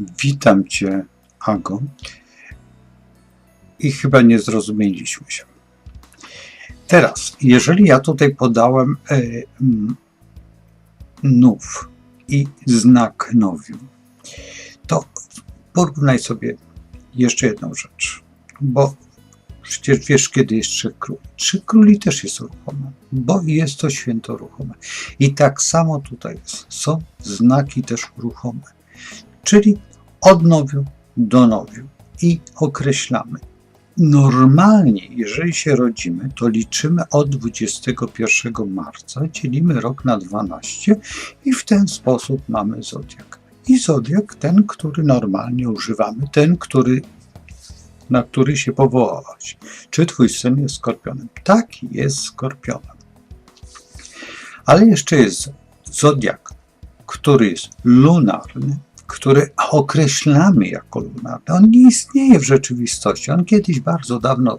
Witam Cię, Ago. I chyba nie zrozumieliśmy się. Teraz, jeżeli ja tutaj podałem mm, nów i znak nowiu, to porównaj sobie jeszcze jedną rzecz, bo przecież wiesz, kiedy jest trzech króli. Trzech króli też jest ruchome, bo jest to święto ruchome. I tak samo tutaj jest. Są znaki też ruchome, czyli od nowiu do nowiu i określamy. Normalnie, jeżeli się rodzimy, to liczymy od 21 marca, dzielimy rok na 12 i w ten sposób mamy zodiak. I zodiak ten, który normalnie używamy, ten, który, na który się powołałaś. Czy twój syn jest skorpionem? Tak, jest skorpionem. Ale jeszcze jest zodiak, który jest lunarny, który określamy jako lunarny. On nie istnieje w rzeczywistości. On kiedyś bardzo dawno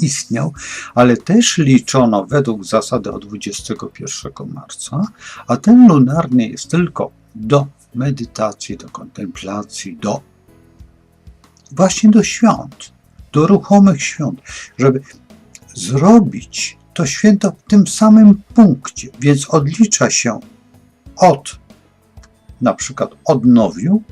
istniał, ale też liczono według zasady od 21 marca, a ten lunarny jest tylko do medytacji, do kontemplacji, do właśnie do świąt, do ruchomych świąt, żeby zrobić to święto w tym samym punkcie, więc odlicza się od na przykład od nowiu,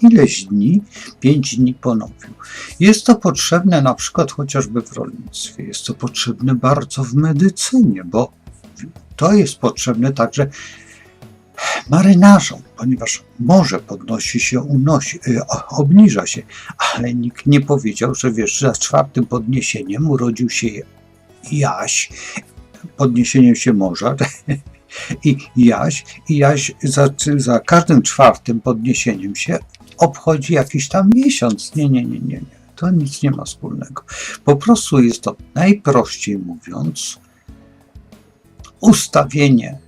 ileś dni, pięć dni po nowiu. Jest to potrzebne na przykład chociażby w rolnictwie, jest to potrzebne bardzo w medycynie, bo to jest potrzebne także marynarzom, ponieważ morze podnosi się, unosi, y, obniża się, ale nikt nie powiedział, że wiesz, za czwartym podniesieniem urodził się Jaś, podniesieniem się morza, i Jaś, i Jaś za, za każdym czwartym podniesieniem się obchodzi jakiś tam miesiąc. Nie, nie, nie, nie, nie. To nic nie ma wspólnego. Po prostu jest to najprościej mówiąc ustawienie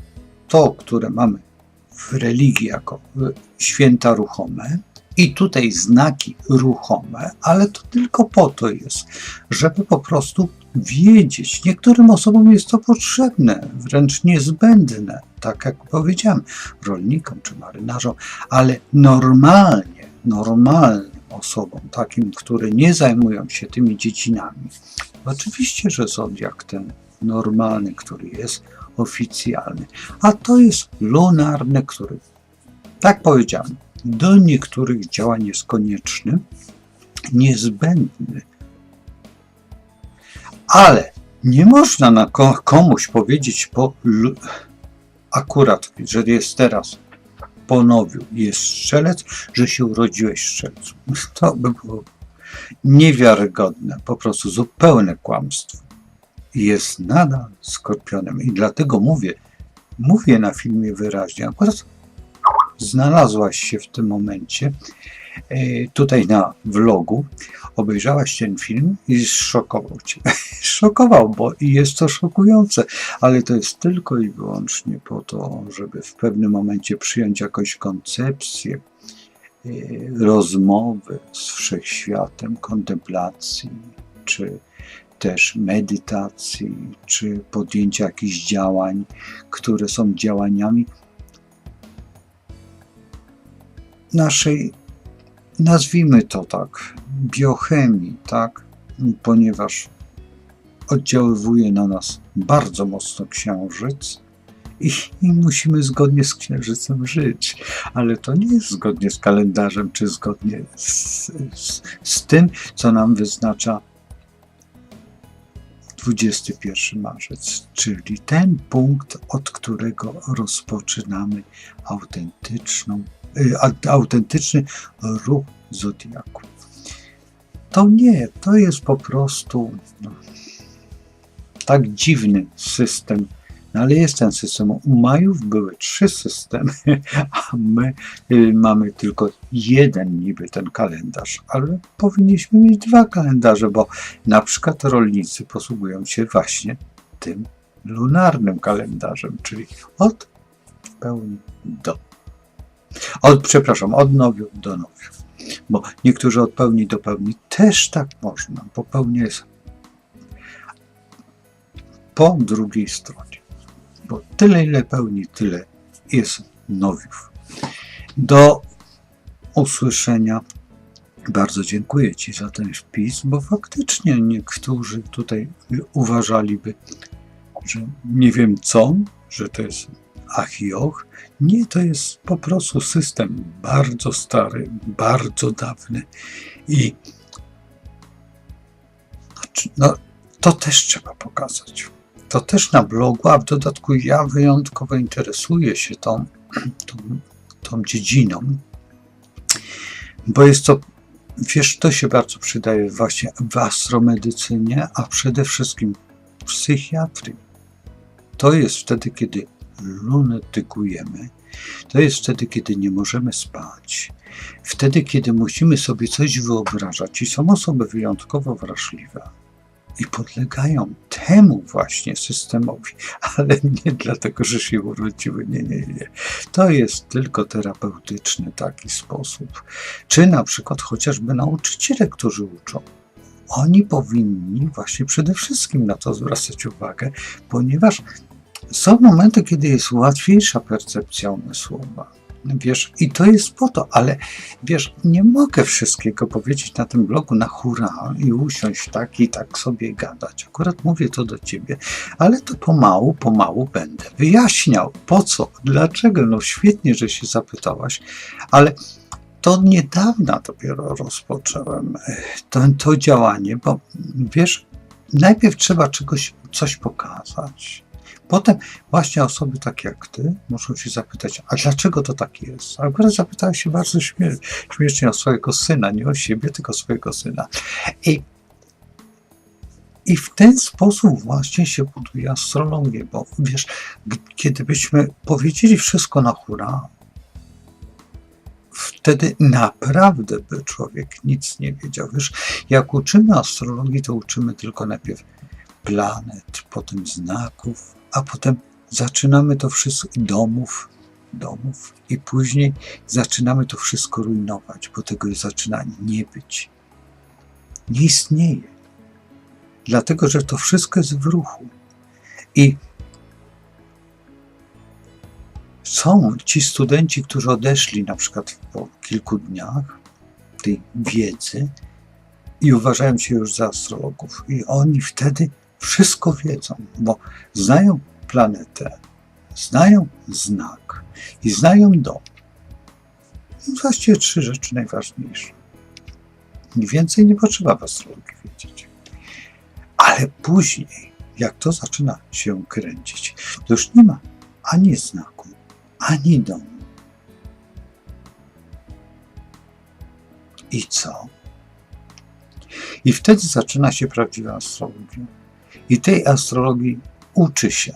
to, które mamy w religii jako święta ruchome, i tutaj znaki ruchome, ale to tylko po to jest, żeby po prostu wiedzieć. Niektórym osobom jest to potrzebne, wręcz niezbędne, tak jak powiedziałem, rolnikom czy marynarzom, ale normalnie, normalnym osobom, takim, które nie zajmują się tymi dziedzinami, oczywiście, że zodiak ten normalny, który jest oficjalny, a to jest lunarny, który, tak powiedziałem, do niektórych działań jest konieczny, niezbędny, ale nie można na komuś powiedzieć po akurat, że jest teraz po nowiu jest strzelec, że się urodziłeś strzelcem. To by było niewiarygodne, po prostu zupełne kłamstwo. Jest nadal skorpionem i dlatego mówię, mówię na filmie wyraźnie, akurat znalazłaś się w tym momencie e, tutaj na vlogu, obejrzałaś ten film i zszokował cię. Szokował, bo i jest to szokujące, ale to jest tylko i wyłącznie po to, żeby w pewnym momencie przyjąć jakąś koncepcję e, rozmowy z wszechświatem, kontemplacji, czy też medytacji, czy podjęcia jakichś działań, które są działaniami naszej, nazwijmy to tak, biochemii, tak, ponieważ oddziaływuje na nas bardzo mocno księżyc i, i musimy zgodnie z księżycem żyć, ale to nie jest zgodnie z kalendarzem, czy zgodnie z, z, z tym, co nam wyznacza 21 marzec, czyli ten punkt, od którego rozpoczynamy autentyczną autentyczny ruch zodiaku. To nie, to jest po prostu no, tak dziwny system, no ale jest ten system. U Majów były trzy systemy, a my y, mamy tylko jeden niby ten kalendarz, ale powinniśmy mieć dwa kalendarze, bo na przykład rolnicy posługują się właśnie tym lunarnym kalendarzem, czyli od pełni do od, przepraszam, od nowiu do nowiu. Bo niektórzy od pełni do pełni też tak można, bo jest po drugiej stronie. Bo tyle, ile pełni, tyle jest nowiów. Do usłyszenia. Bardzo dziękuję Ci za ten wpis, bo faktycznie niektórzy tutaj uważaliby, że nie wiem co, że to jest Achioch. Nie, to jest po prostu system bardzo stary, bardzo dawny i no, to też trzeba pokazać. To też na blogu, a w dodatku ja wyjątkowo interesuję się tą, tą, tą dziedziną, bo jest to, wiesz, to się bardzo przydaje właśnie w astromedycynie, a przede wszystkim w psychiatrii. To jest wtedy, kiedy lunatykujemy, to jest wtedy, kiedy nie możemy spać, wtedy, kiedy musimy sobie coś wyobrażać i są osoby wyjątkowo wrażliwe i podlegają temu właśnie systemowi, ale nie dlatego, że się urodziły. Nie, nie, nie. To jest tylko terapeutyczny taki sposób. Czy na przykład chociażby nauczyciele, którzy uczą. Oni powinni właśnie przede wszystkim na to zwracać uwagę, ponieważ są momenty, kiedy jest łatwiejsza percepcja umysłowa. Wiesz, i to jest po to, ale wiesz, nie mogę wszystkiego powiedzieć na tym blogu na hura i usiąść tak i tak sobie gadać. Akurat mówię to do ciebie, ale to pomału, pomału będę wyjaśniał. Po co? Dlaczego? No świetnie, że się zapytałaś, ale to od niedawna dopiero rozpocząłem e, to, to działanie, bo wiesz, najpierw trzeba czegoś, coś pokazać. Potem właśnie osoby takie jak ty muszą się zapytać, a dlaczego to tak jest? Akurat zapytałeś się bardzo śmie śmiesznie o swojego syna, nie o siebie, tylko swojego syna. I, I w ten sposób właśnie się buduje astrologię, bo wiesz, kiedy byśmy powiedzieli wszystko na hura, wtedy naprawdę by człowiek nic nie wiedział. Wiesz, jak uczymy astrologii, to uczymy tylko najpierw planet, potem znaków, a potem zaczynamy to wszystko, domów, domów, i później zaczynamy to wszystko rujnować, bo tego zaczyna nie być. Nie istnieje. Dlatego, że to wszystko jest w ruchu. I są ci studenci, którzy odeszli na przykład po kilku dniach tej wiedzy i uważają się już za astrologów. I oni wtedy wszystko wiedzą, bo znają planetę, znają znak i znają dom. I właściwie trzy rzeczy najważniejsze. Mniej więcej nie potrzeba w astrologii wiedzieć. Ale później, jak to zaczyna się kręcić, to już nie ma ani znaku, ani domu. I co? I wtedy zaczyna się prawdziwa astrologia. I tej astrologii uczy się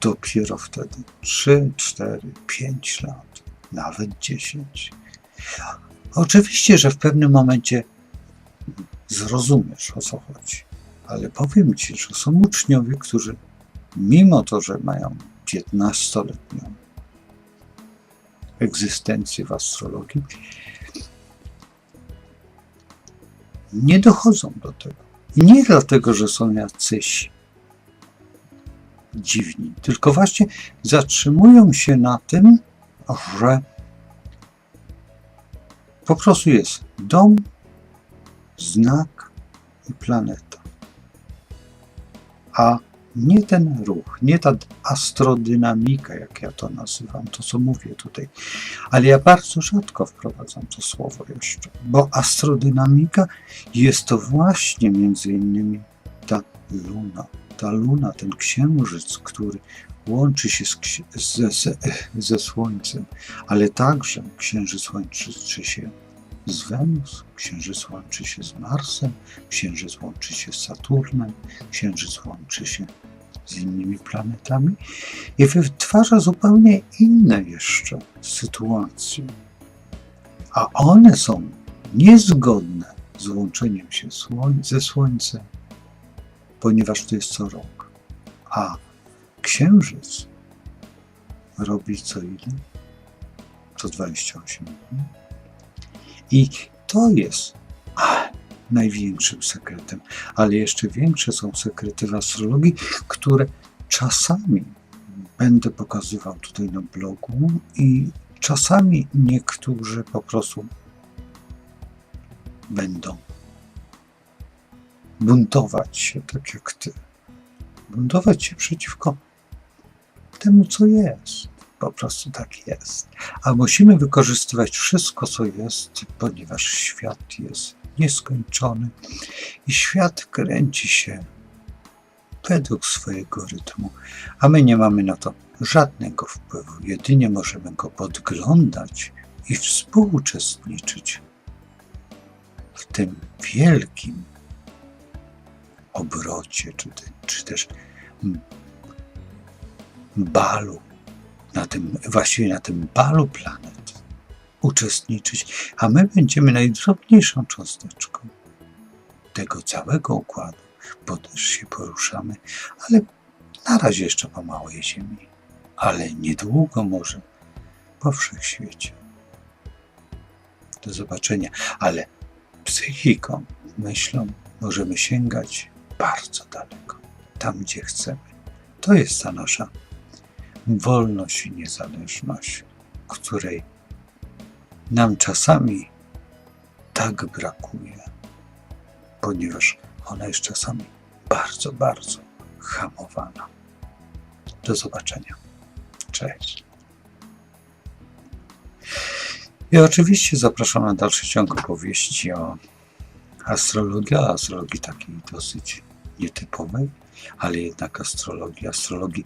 dopiero wtedy 3, 4, 5 lat, nawet 10. Oczywiście, że w pewnym momencie zrozumiesz o co chodzi, ale powiem ci, że są uczniowie, którzy mimo to, że mają 15-letnią egzystencję w astrologii, nie dochodzą do tego. Nie dlatego, że są jacyś dziwni, tylko właśnie zatrzymują się na tym, że po prostu jest dom, znak i planeta. A nie ten ruch, nie ta astrodynamika, jak ja to nazywam, to co mówię tutaj. Ale ja bardzo rzadko wprowadzam to słowo jeszcze, bo astrodynamika jest to właśnie między innymi ta luna. Ta luna, ten księżyc, który łączy się z, ze, ze, ze Słońcem, ale także księżyc łączy się z Wenus, Księżyc łączy się z Marsem, Księżyc łączy się z Saturnem, Księżyc łączy się z innymi planetami i wytwarza zupełnie inne jeszcze sytuacje. A one są niezgodne z łączeniem się ze Słońcem, ponieważ to jest co rok. A Księżyc robi co ile? Co 28 dni. I to jest największym sekretem, ale jeszcze większe są sekrety w astrologii, które czasami będę pokazywał tutaj na blogu i czasami niektórzy po prostu będą buntować się tak jak ty. Buntować się przeciwko temu, co jest. Po prostu tak jest. A musimy wykorzystywać wszystko, co jest, ponieważ świat jest nieskończony i świat kręci się według swojego rytmu, a my nie mamy na to żadnego wpływu. Jedynie możemy go podglądać i współuczestniczyć w tym wielkim obrocie, czy, czy też balu, na tym, właściwie na tym balu planet uczestniczyć, a my będziemy najdrobniejszą cząsteczką tego całego układu, bo też się poruszamy, ale na razie jeszcze po małej Ziemi, ale niedługo może po wszechświecie. Do zobaczenia, ale psychiką, myślą możemy sięgać bardzo daleko, tam gdzie chcemy. To jest ta nasza wolność i niezależność, której nam czasami tak brakuje, ponieważ ona jest czasami bardzo, bardzo hamowana. Do zobaczenia. Cześć. I oczywiście zapraszam na dalszy ciąg opowieści o astrologii, a astrologii takiej dosyć nietypowej, ale jednak astrologii, astrologii,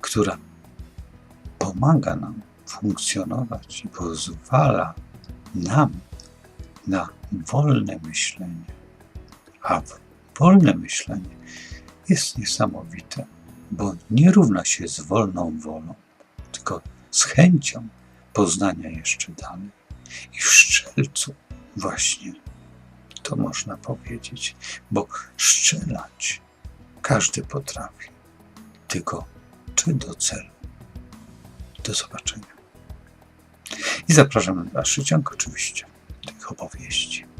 która pomaga nam funkcjonować i pozwala nam na wolne myślenie. A wolne myślenie jest niesamowite, bo nie równa się z wolną wolą, tylko z chęcią poznania jeszcze dalej. I w szczelcu właśnie to można powiedzieć, bo szczelać każdy potrafi, tylko czy do celu. Do zobaczenia. I zapraszam na dalszy ciąg oczywiście tych opowieści.